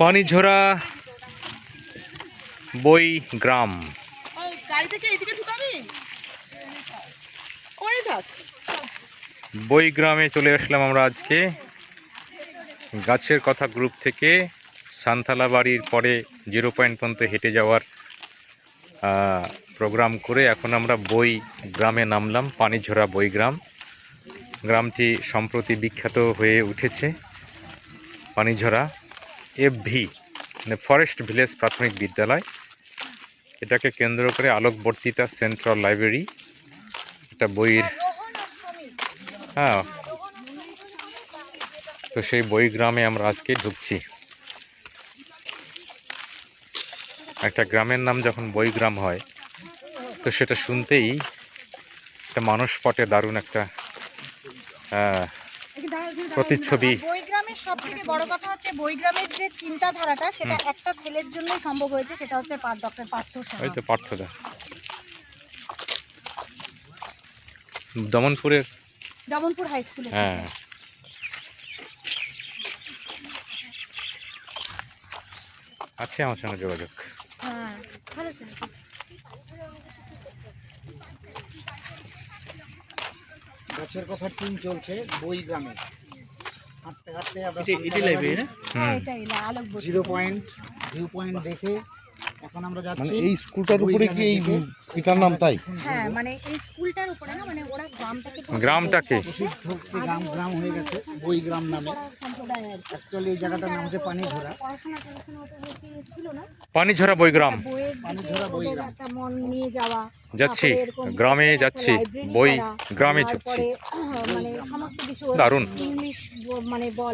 পানিঝরা বই গ্রাম। বই গ্রামে চলে আসলাম আমরা আজকে। গাছের কথা গ্রুপ থেকে সান্থালা বাড়ির পরে জিরো পয়েন্ট পর্যন্ত হেঁটে যাওয়ার প্রোগ্রাম করে এখন আমরা বই গ্রামে নামলাম পানিঝরা বই গ্রাম। গ্রামটি সম্প্রতি বিখ্যাত হয়ে উঠেছে পানিঝরা। এফ ভি মানে ফরেস্ট ভিলেজ প্রাথমিক বিদ্যালয়। এটাকে কেন্দ্র করে আলোকবর্তিতা সেন্ট্রাল লাইব্রেরি একটা বইয়ের হ্যাঁ। তো সেই বই গ্রামে আমরা আজকে ঢুকছি। একটা গ্রামের নাম যখন বই গ্রাম হয় তো সেটা শুনতেই একটা মানুষ পটে দারুণ একটা আহ, প্রতিচ্ছবি। বইগ্রামের সব থেকে বড় কথা হচ্ছে বইগ্রামের যে চিন্তাধারাটা সেটা একটা ছেলের জন্যই সম্ভব হয়েছে সেটা হচ্ছে ডক্টর পার্থ ওই তো পার্থদা। দমনপুরের? দমনপুর হাই স্কুলে হ্যাঁ। আছে আমার সঙ্গে যোগাযোগ। গাছের কথা টিম চলছে বই গ্রামে। হাঁটতে হাঁটতে আমরা হ্যাঁ বই জিরো পয়েন্ট ভিউ পয়েন্ট দেখে এখন আমরা মানে যাচ্ছি এই স্কুলটার উপরে কি এই এটার নাম তাই? হ্যাঁ মানে এই স্কুলটার উপরে না মানে ওরা গ্রামটাকে গ্রাম গ্রাম হয়ে গেছে বই গ্রাম নামে। অ্যাকচুয়ালি এই জায়গাটার নাম হচ্ছে পানিঝরা। বই গ্রাম। পানিঝরা দিকে বই গ্রাম। মন নিয়ে যাওয়া যাচ্ছি গ্রামে যাচ্ছি বই গ্রামে ছুটছি মানে দারুণ। ইংলিশ মানে বলা